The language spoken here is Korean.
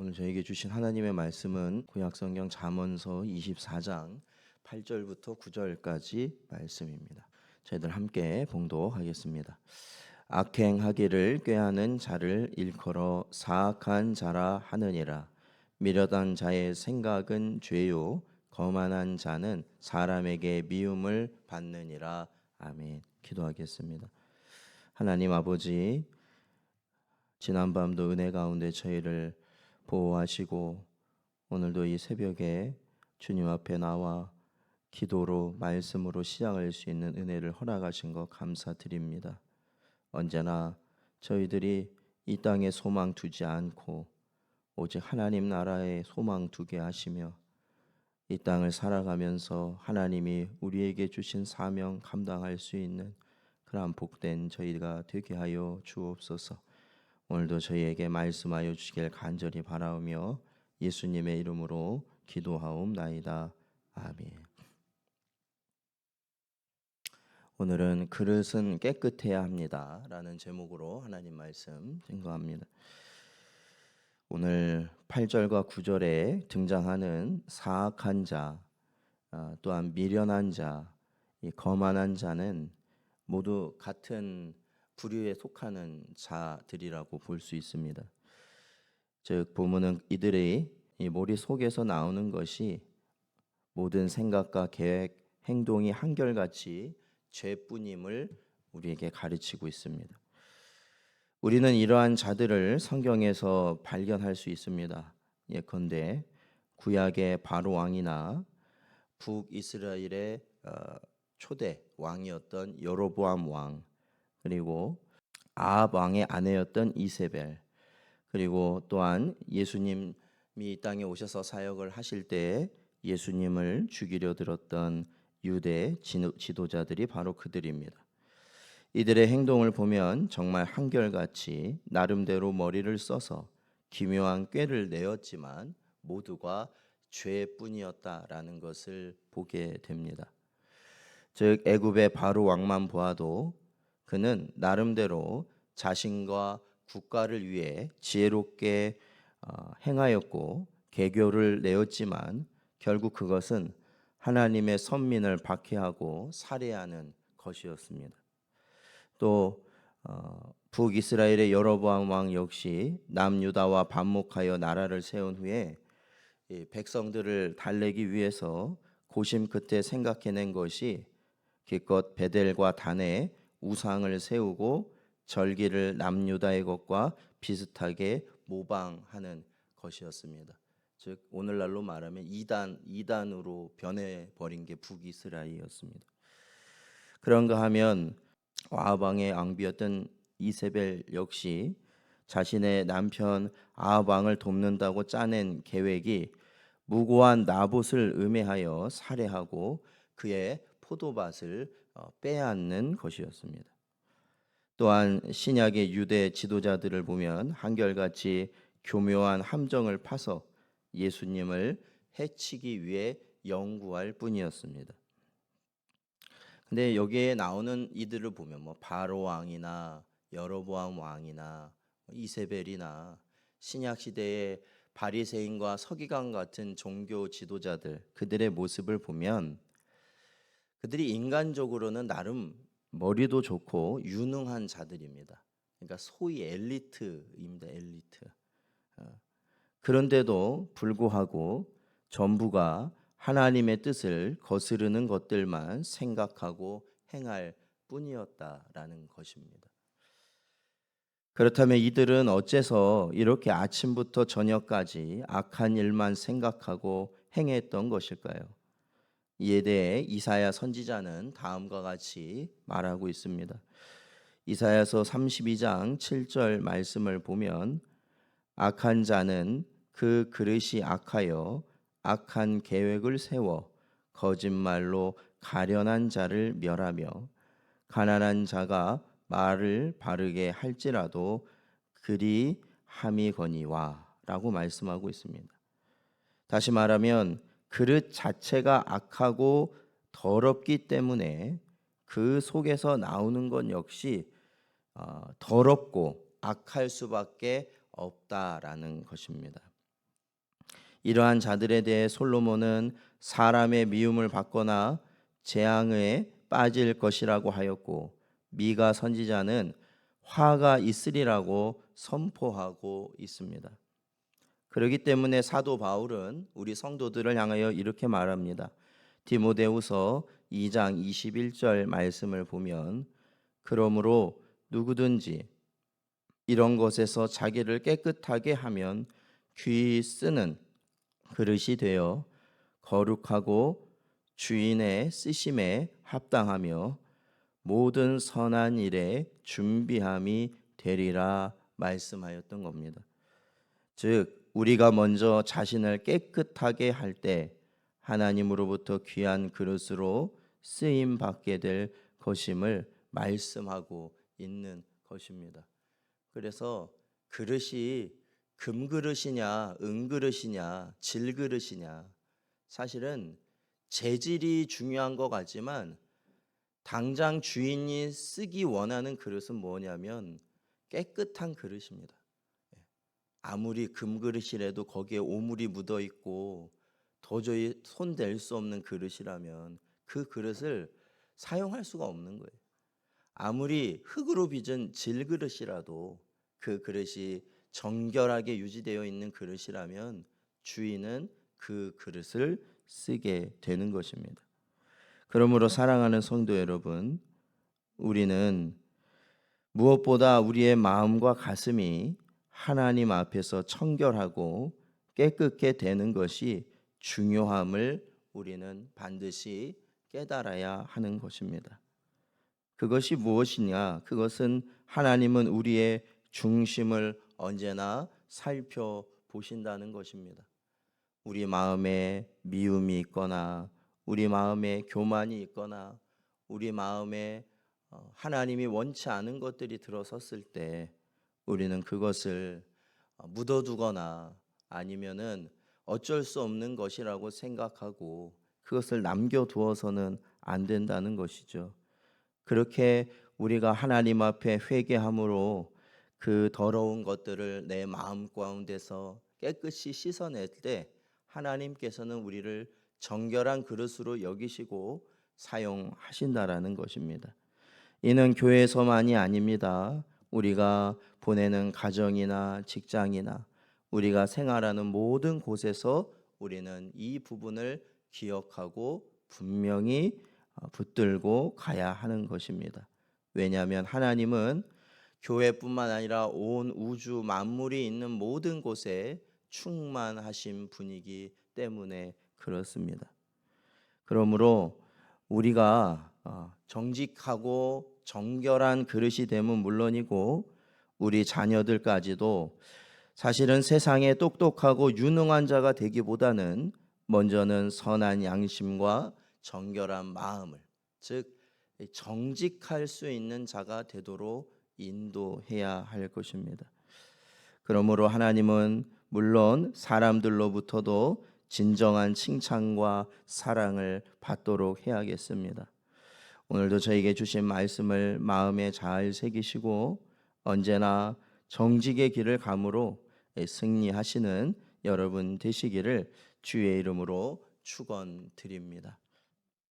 오늘 저에게 주신 하나님의 말씀은 구약성경 잠언서 24장 8절부터 9절까지 말씀입니다. 저희들 함께 봉독하겠습니다. 악행하기를 꾀하는 자를 일컬어 사악한 자라 하느니라. 미련한 자의 생각은 죄요 거만한 자는 사람에게 미움을 받느니라. 아멘. 기도하겠습니다. 하나님 아버지 지난밤도 은혜 가운데 저희를 보호하시고 오늘도 이 새벽에 주님 앞에 나와 기도로 말씀으로 시작할 수 있는 은혜를 허락하신 것 감사드립니다. 언제나 저희들이 이 땅에 소망 두지 않고 오직 하나님 나라에 소망 두게 하시며 이 땅을 살아가면서 하나님이 우리에게 주신 사명 감당할 수 있는 그러한 복된 저희가 되게 하여 주옵소서. 오늘도 저희에게 말씀하여 주시길 간절히 바라오며 예수님의 이름으로 기도하옵나이다. 아멘. 오늘은 그릇은 깨끗해야 합니다 라는 제목으로 하나님 말씀 증거합니다. 오늘 8절과 9절에 등장하는 사악한 자, 아, 또한 미련한 자, 이 거만한 자는 모두 같은 부류에 속하는 자들이라고 볼 수 있습니다. 즉 보면은 이들의 이 머릿 속에서 나오는 것이 모든 생각과 계획, 행동이 한결같이 죄뿐임을 우리에게 가르치고 있습니다. 우리는 이러한 자들을 성경에서 발견할 수 있습니다. 예컨대 구약의 바로 왕이나 북이스라엘의 어, 초대 왕이었던 여로보암 왕 그리고 아합 왕의 아내였던 이세벨 그리고 또한 예수님이 이 땅에 오셔서 사역을 하실 때 예수님을 죽이려 들었던 유대 지도자들이 바로 그들입니다. 이들의 행동을 보면 정말 한결같이 나름대로 머리를 써서 기묘한 꾀를 내었지만 모두가 죄뿐이었다라는 것을 보게 됩니다. 즉 애굽의 바로 왕만 보아도 그는 나름대로 자신과 국가를 위해 지혜롭게 어, 행하였고 개교를 내었지만 결국 그것은 하나님의 선민을 박해하고 살해하는 것이었습니다. 또 어, 북이스라엘의 여로보암 왕 역시 남유다와 반목하여 나라를 세운 후에 백성들을 달래기 위해서 고심 끝에 생각해낸 것이 기껏 베델과 단에 우상을 세우고 절기를 남유다의 것과 비슷하게 모방하는 것이었습니다. 즉 오늘날로 말하면 이단 이단으로 변해 버린 게 북이스라엘이었습니다. 그런가 하면 아합왕의 왕비였던 이세벨 역시 자신의 남편 아합왕을 돕는다고 짜낸 계획이 무고한 나봇을 음해하여 살해하고 그의 포도밭을 어, 빼앗는 것이었습니다. 또한 신약의 유대 지도자들을 보면 한결같이 교묘한 함정을 파서 예수님을 해치기 위해 연구할 뿐이었습니다. 근데 여기에 나오는 이들을 보면 뭐 바로 왕이나 여로보암 왕이나 뭐 이세벨이나 신약 시대의 바리새인과 서기관 같은 종교 지도자들 그들의 모습을 보면 그들이 인간적으로는 나름 머리도 좋고 유능한 자들입니다. 그러니까 소위 엘리트입니다. 엘리트. 어. 그런데도 불구하고 전부가 하나님의 뜻을 거스르는 것들만 생각하고 행할 뿐이었다라는 것입니다. 그렇다면 이들은 어째서 이렇게 아침부터 저녁까지 악한 일만 생각하고 행했던 것일까요? 이에 대해 이사야 선지자는 다음과 같이 말하고 있습니다. 이사야서 32장 7절 말씀을 보면 악한 자는 그 그릇이 악하여 악한 계획을 세워 거짓말로 가련한 자를 멸하며 가난한 자가 말을 바르게 할지라도 그리 함이거니와라고 말씀하고 있습니다. 다시 말하면 그릇 자체가 악하고 더럽기 때문에 그 속에서 나오는 것 역시 어, 더럽고 악할 수밖에 없다라는 것입니다. 이러한 자들에 대해 솔로몬은 사람의 미움을 받거나 재앙에 빠질 것이라고 하였고 미가 선지자는 화가 있으리라고 선포하고 있습니다. 그렇기 때문에 사도 바울은 우리 성도들을 향하여 이렇게 말합니다. 디모데후서 2장 21절 말씀을 보면 그러므로 누구든지 이런 것에서 자기를 깨끗하게 하면 귀 쓰는 그릇이 되어 거룩하고 주인의 쓰심에 합당하며 모든 선한 일에 준비함이 되리라 말씀하였던 겁니다. 즉 우리가 먼저 자신을 깨끗하게 할 때 하나님으로부터 귀한 그릇으로 쓰임 받게 될 것임을 말씀하고 있는 것입니다. 그래서 그릇이 금그릇이냐, 은그릇이냐, 질그릇이냐 사실은 재질이 중요한 것 같지만 당장 주인이 쓰기 원하는 그릇은 뭐냐면 깨끗한 그릇입니다. 예. 아무리 금그릇이라도 거기에 오물이 묻어 있고 도저히 손댈 수 없는 그릇이라면 그 그릇을 사용할 수가 없는 거예요. 아무리 흙으로 빚은 질그릇이라도 그 그릇이 정결하게 유지되어 있는 그릇이라면 주인은 그 그릇을 쓰게 되는 것입니다. 그러므로 사랑하는 성도 여러분, 우리는 무엇보다 우리의 마음과 가슴이 하나님 앞에서 청결하고 깨끗게 되는 것이 중요함을 우리는 반드시 깨달아야 하는 것입니다. 그것이 무엇이냐? 그것은 하나님은 우리의 중심을 언제나 살펴보신다는 것입니다. 우리 마음에 미움이 있거나 우리 마음에 교만이 있거나 우리 마음에 어, 하나님이 원치 않은 것들이 들어섰을 때 우리는 그것을 어, 묻어두거나 아니면은 어쩔 수 없는 것이라고 생각하고 그것을 남겨두어서는 안 된다는 것이죠. 그렇게 우리가 하나님 앞에 회개함으로 그 더러운 것들을 내 마음 가운데서 깨끗이 씻어낼 때 하나님께서는 우리를 정결한 그릇으로 여기시고 사용하신다라는 것입니다. 이는 교회에서만이 아닙니다. 우리가 보내는 가정이나 직장이나 우리가 생활하는 모든 곳에서 우리는 이 부분을 기억하고 분명히 어, 붙들고 가야 하는 것입니다. 왜냐하면 하나님은 교회뿐만 아니라 온 우주 만물이 있는 모든 곳에 충만하신 분이기 때문에 그렇습니다. 그러므로 우리가 어, 정직하고 정결한 그릇이 되면 물론이고 우리 자녀들까지도 사실은 세상에 똑똑하고 유능한 자가 되기보다는 먼저는 선한 양심과 정결한 마음을 즉 정직할 수 있는 자가 되도록 인도해야 할 것입니다. 그러므로 하나님은 물론 사람들로부터도 진정한 칭찬과 사랑을 받도록 해야겠습니다. 오늘도 저에게 주신 말씀을 마음에 잘 새기시고 언제나 정직의 길을 감으로 승리하시는 여러분 되시기를 주의 이름으로 축원드립니다.